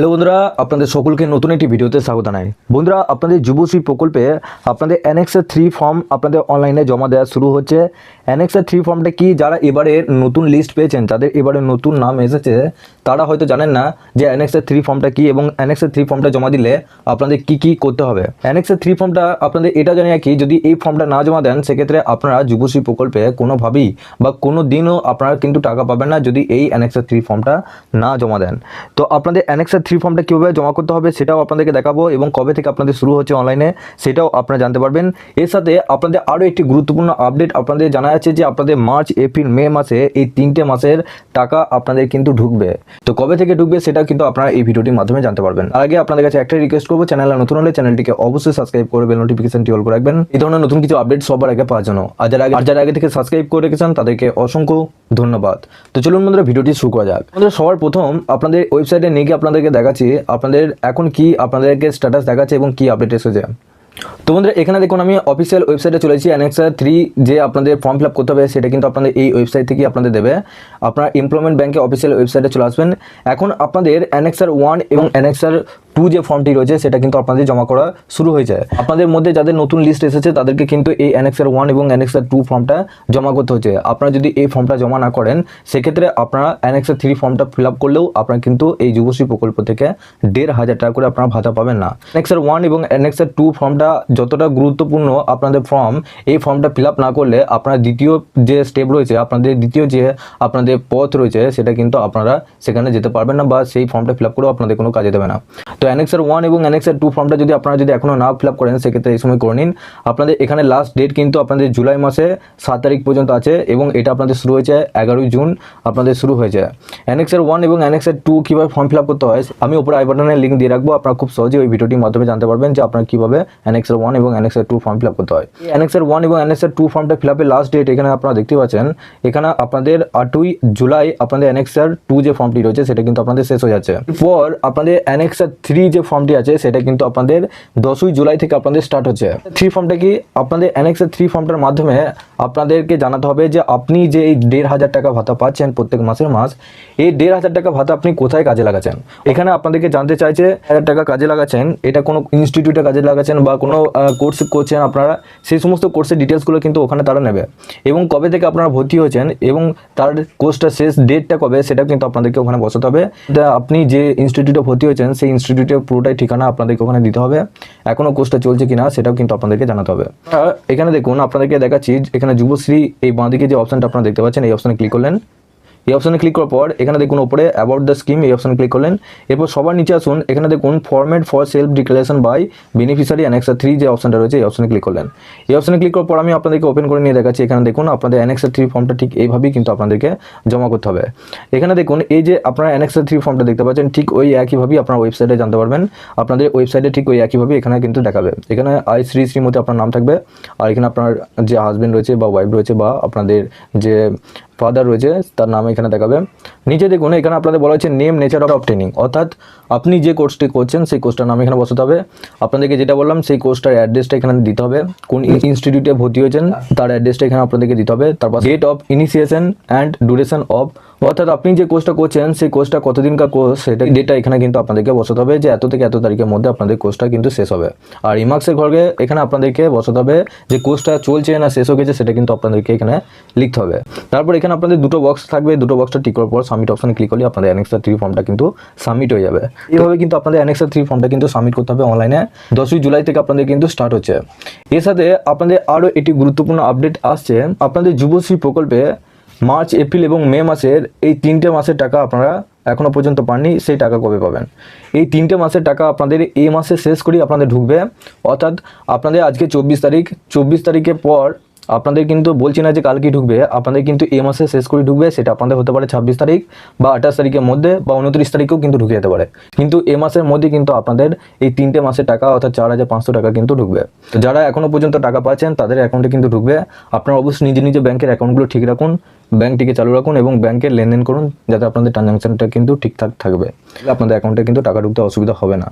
Hello বন্ধুরা, আপনাদের সকলকে নতুন একটি ভিডিওতে স্বাগত জানাই। বন্ধুরা, আপনাদের যুবশ্রী প্রকল্পে আপনাদের অ্যানেক্সের থ্রি ফর্ম আপনাদের অনলাইনে জমা দেওয়া শুরু হচ্ছে। অ্যানেক্সের থ্রি ফর্মটা কি? যারা এবারে নতুন লিস্ট পেয়েছেন যাদের এবারে নতুন নাম এসেছে, তারা হয়তো জানেন না যে অ্যানেক্সের থ্রি ফর্মটা কি এবং অ্যানেক্সের থ্রি ফর্মটা জমা দিলে আপনাদের কি কি করতে হবে। অ্যানেক্সের থ্রি ফর্মটা আপনাদের এটা জানিয়ে কি যদি এই ফর্মটা না জমা দেন, সেক্ষেত্রে আপনারা যুবশ্রী প্রকল্পে কোনোভাবেই বা কোনো দিনও আপনারা কিন্তু টাকা পাবেন না যদি এই অ্যানেক্সের থ্রি ফর্মটা না জমা দেন। তো আপনাদের অ্যানেক্সের থ্রি ফর্মটা কীভাবে জমা করতে হবে সেটাও আপনাদেরকে দেখাবো এবং কবে থেকে আপনাদের শুরু হচ্ছে অনলাইনে সেটাও আপনারা জানতে পারবেন। এর সাথে আপনাদের আরও একটি গুরুত্বপূর্ণ আপডেট আপনাদের জানা যাচ্ছে যে আপনাদের মার্চ এপ্রিল মে মাসে এই তিনটে মাসের টাকা আপনাদের কিন্তু ঢুকবে। তো কবে থেকে ঢুকবে সেটা কিন্তু আপনারা এই ভিডিওটির মাধ্যমে জানতে পারবেন। আগে আপনাদের কাছে একটাই রিকোয়েস্ট করব, চ্যানেলে নতুন হলে চ্যানেলটিকে অবশ্যই সাবস্ক্রাইব করে বেল নোটিফিকেশনটি অল করে রাখবেন। এই ধরনের নতুন কিছু আপডেট সবার আগে পাওয়ার জন্য। আর যারা আগে আর যারা আগে থেকে সাবস্ক্রাইব করে রেখেছেন, তাদেরকে অসংখ্য ধন্যবাদ। তো চলুন বন্ধুরা, ভিডিওটি শুরু করা যাক। আমাদের সবার প্রথম আপনাদের ওয়েবসাইটে নিয়ে গিয়ে আপনাদেরকে দেখাচ্ছি, আপনাদের এখন কি আপনাদেরকে স্ট্যাটাস দেখাচ্ছে এবং কি আপডেট এসেছে। তো বন্ধুরা, এখানে দেখুন, আমি অফিসিয়াল ওয়েবসাইটে চলেছি অ্যানেক্সার থ্রি যে আপনাদের ফর্ম ফিল আপ করতে হবে, সেটা কিন্তু আপনাদের এই ওয়েবসাইট থেকেই আপনাদের দেবে। আপনার এমপ্লয়মেন্ট ব্যাঙ্কে অফিসিয়াল ওয়েবসাইটে চলে আসবেন। এখন আপনাদের অ্যানেক্সার ওয়ান এবং অ্যানেক্সার টু যে ফর্মটি রয়েছে, সেটা কিন্তু আপনাদের জমা করা শুরু হয়ে যায়। আপনাদের মধ্যে যাদের নতুন লিস্ট এসেছে, তাদেরকে কিন্তু এই অ্যানেক্সার ওয়ান এবং অ্যানেক্সার টু ফর্মটা জমা করতে হচ্ছে। আপনারা যদি এই ফর্মটা জমা না করেন, সেক্ষেত্রে আপনারা অ্যানেক্সার থ্রি ফর্মটা ফিল আপ করলেও আপনারা কিন্তু এই যুবশ্রী প্রকল্প থেকে দেড় হাজার টাকা করে আপনারা ভাতা পাবেন না। অ্যানেক্সার ওয়ান এবং অ্যানেক্সার টু ফর্মটা যতটা গুরুত্বপূর্ণ আপনাদের ফর্ম এই ফর্মটা ফিল আপ না করলে আপনার দ্বিতীয় যে স্টেপ রয়েছে, আপনাদের দ্বিতীয় যে আপনাদের পথ রয়েছে, সেটা কিন্তু আপনারা সেখানে যেতে পারবেন না বা সেই ফর্মটা ফিল আপ করেও আপনাদের কোনো কাজে দেবে না। তো অ্যানেক্সার ওয়ান এবং অ্যানেক্সার টু ফর্মটা যদি আপনারা যদি এখনও না ফিল আপ করেন সেক্ষেত্রে এই সময় করে নিন আপনাদের এখানে লাস্ট ডেট কিন্তু আপনাদের জুলাই মাসে সাত তারিখ পর্যন্ত আছে এবং এটা আপনাদের শুরু হয়েছে এগারোই জুন আপনাদের শুরু হয়েছে অ্যানেক্সার ওয়ান এবং অ্যানেক্সার টু কীভাবে ফর্ম ফিল আপ করতে হয় আমি উপরে আই বাটনের লিঙ্ক দিয়ে রাখব আপনারা খুব সহজে ওই ভিডিওটির মাধ্যমে জানতে পারবেন যে আপনারা কীভাবে অ্যানেক্সার ওয়ান এবং annexure two form fill up করতে হয় অ্যানেক্সার ওয়ান এবং অ্যানেক্সার টু ফর্মটা ফিল আপের লাস্ট ডেট এখানে আপনারা দেখতে পাচ্ছেন এখানে আপনাদের আটই জুলাই আপনাদের অ্যানেক্সার টু যে ফর্মটি রয়েছে সেটা কিন্তু আপনাদের শেষ হয়ে যাচ্ছে এরপর আপনাদের অ্যানেক্সার থ্রি যে ফর্মটি আছে, সেটা কিন্তু আপনাদের দশই জুলাই থেকে আপনাদের স্টার্ট হচ্ছে। থ্রি ফর্মটা কি? আপনাদের অ্যানেক্সার থ্রি ফর্মটার মাধ্যমে আপনাদেরকে জানাতে হবে যে আপনি যে এই দেড় হাজার টাকা ভাতা পাচ্ছেন প্রত্যেক মাসের মাস, এই দেড় হাজার টাকা ভাতা আপনি কোথায় কাজে লাগাচ্ছেন? এখানে আপনাদেরকে জানতে চাইছে হাজার টাকা কাজে লাগাচ্ছেন, এটা কোনো ইনস্টিটিউটে কাজে লাগাচ্ছেন বা কোনো কোর্স করছেন আপনারা, সেই সমস্ত কোর্সের ডিটেলসগুলো কিন্তু ওখানে তারা নেবে। এবং কবে থেকে আপনারা ভর্তি হয়েছেন এবং তার কোর্সটা শেষ ডেটটা কবে সেটা কিন্তু আপনাদেরকে ওখানে বসাতে হবে। আপনি যে ইনস্টিটিউটে ভর্তি হয়েছেন, সেই ইনস্টিটিউটের পুরোটাই ঠিকানা আপনাদেরকে ওখানে দিতে হবে। এখনও কোর্সটা চলছে কিনা সেটাও কিন্তু আপনাদেরকে জানাতে হবে। এখানে দেখুন, আপনাদেরকে দেখাচ্ছি এখানে যুবশ্রী, এই বাঁদিকে যে অপশানটা আপনারা দেখতে পাচ্ছেন, এই অপশানে ক্লিক করলেন। এই অপশনে ক্লিক করার পর এখানে দেখুন ওপরে অ্যাবাউট দ্য স্কিম এই অপশনে ক্লিক করলেন। এরপর সবার নিচে আসুন, এখানে দেখুন format for self declaration by beneficiary annexure three যে অপশনটা রয়েছে এই অপশনে ক্লিক করলেন। এই অপশনে ক্লিক করার পর আমি আপনাদেরকে ওপেন করে নিয়ে দেখাচ্ছি, এখানে দেখুন আপনাদের অ্যানেক্সা থ্রি ফর্মটা ঠিক এইভাবেই কিন্তু আপনাদেরকে জমা করতে হবে। এখানে দেখুন এই যে আপনারা অ্যানেক্সা থ্রি ফর্মটা দেখতে পাচ্ছেন, ঠিক ওই একইভাবেই আপনার ওয়েবসাইটে জানতে পারবেন। আপনাদের ওয়েবসাইটে ঠিক ওই একইভাবে এখানে কিন্তু দেখাবে। এখানে আই শ্রী শ্রীমতী আপনার নাম থাকবে, আর এখানে আপনার যে হাজবেন্ড রয়েছে বা ওয়াইফ রয়েছে বা আপনাদের যে ফাদার রয়েছে, তার নাম এখানে দেখাবে। নিচে দেখুন, এখানে আপনাদের বলা হচ্ছে নেম নেচার অফ ট্রেনিং অর্থাৎ আপনি যে কোর্সটি করছেন, সেই কোর্সটার নাম এখানে বসাতে হবে। আপনাদেরকে যেটা বললাম, সেই কোর্সটার অ্যাড্রেসটা এখানে দিতে হবে। কোন ইনস্টিটিউটে ভর্তি হয়েছেন, তার অ্যাড্রেসটা এখানে আপনাদেরকে দিতে হবে। তারপর date of initiation and duration of অর্থাৎ আপনি যে কোর্সটা করছেন, সেই কোর্সটা কতদিনকার কোর্স সেটা ডেটটা এখানে কিন্তু আপনাদেরকে বসাতে হবে যে এত থেকে এত তারিখের মধ্যে আপনাদের কোর্সটা কিন্তু শেষ হবে। আর রিমার্কসের ঘরে এখানে আপনাদেরকে বসাতে হবে যে কোর্সটা চলছে না শেষ হয়ে গেছে, সেটা কিন্তু আপনাদেরকে এখানে লিখতে হবে। তারপর এখানে আপনাদের দুটো বক্স থাকবে, দুটো বক্সটা টিক করার পর সাবমিট অপশনে ক্লিক করলে আপনাদের অ্যানেক্সা থ্রি ফর্মটা কিন্তু সাবমিট হয়ে যাবে। এইভাবে কিন্তু আপনাদের অ্যানেক্সা থ্রি ফর্মটা কিন্তু সাবমিট করতে হবে অনলাইনে দশই জুলাই থেকে আপনাদের কিন্তু স্টার্ট হচ্ছে। এর সাথে আপনাদের আরও একটি গুরুত্বপূর্ণ আপডেট আসছে। আপনাদের যুবশ্রী প্রকল্পে মার্চ, এপ্রিল এবং মে মাসের এই তিনটে মাসের টাকা আপনারা এখনও পর্যন্ত পাননি, সেই টাকা কবে পাবেন? এই তিনটে মাসের টাকা আপনাদের এই মাসে শেষ করেই আপনাদের ঢুকবে। অর্থাৎ আপনাদের আজকে চব্বিশ তারিখ, চব্বিশ তারিখের পর আপনাদের কিন্তু বলছি না যে কালকে ঢুকবে, আপনাদের কিন্তু এই মাসে শেষ করে ঢুকবে, সেটা আপনাদের হতে পারে ছাব্বিশ তারিখ বা আঠাশ তারিখের মধ্যে বা উনত্রিশ তারিখেও কিন্তু ঢুকে যেতে পারে। কিন্তু এ মাসের মধ্যে কিন্তু আপনাদের এই তিনটে মাসের টাকা অর্থাৎ চার হাজার পাঁচশো টাকা কিন্তু ঢুকবে। তো যারা এখনও পর্যন্ত টাকা পাচ্ছেন, তাদের অ্যাকাউন্টে কিন্তু ঢুকবে। আপনারা অবশ্যই নিজে নিজে ব্যাংকের অ্যাকাউন্টগুলো ঠিক রাখুন, ব্যাংকটিকে চালু রাখুন এবং ব্যাংকের লেনদেন করুন, যাতে আপনাদের ট্রানজ্যাকশনটা কিন্তু ঠিকঠাক থাকবে। আপনাদের অ্যাকাউন্টে কিন্তু টাকা ঢুকতে অসুবিধা হবে না।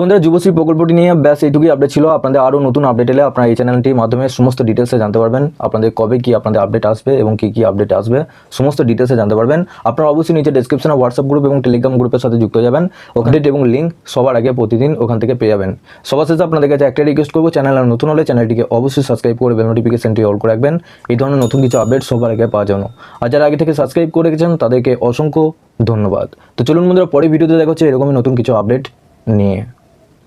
বন্ধুরা, যুবশ্রী প্রকল্পটি নিয়ে ব্যাস এইটুকুই আপডেট ছিল। আপনাদের আরও নতুন আপডেট এলে আপনারা এই চ্যানেলটির মাধ্যমে সমস্ত ডিটেলসে জানতে পারবেন। আপনাদের কবে কি আপনাদের আপডেট আসবে এবং কি কি আপডেট আসবে, সমস্ত ডিটেলসে জানতে পারবেন। আপনারা অবশ্যই নিচে ডেসক্রিপশনে হোয়াটসঅ্যাপ গ্রুপ এবং টেলিগ্রাম গ্রুপের সাথে যুক্ত যাবেন। ওখানে এবং লিঙ্ক সবার আগে প্রতিদিন ওখান থেকে পেয়ে যাবেন। সবার শেষে আপনাদের কাছে একটা রিকোয়েস্ট করব চ্যানেল নতুন হলে চ্যানেলটিকে অবশ্যই সাবস্ক্রাইব করে বেল নোটিফিকেশনটি অল করে রাখবেন। এই ধরনের নতুন কিছু আপডেট সবার আগে পাওয়ার জন্য। আর যারা আগে থেকে সাবস্ক্রাইব করে রেখেছেন, তাদেরকে অসংখ্য ধন্যবাদ। তো চলুন বন্ধুরা পরে ভিডিওতে দেখা হচ্ছে এরকমই নতুন কিছু আপডেট নিয়ে।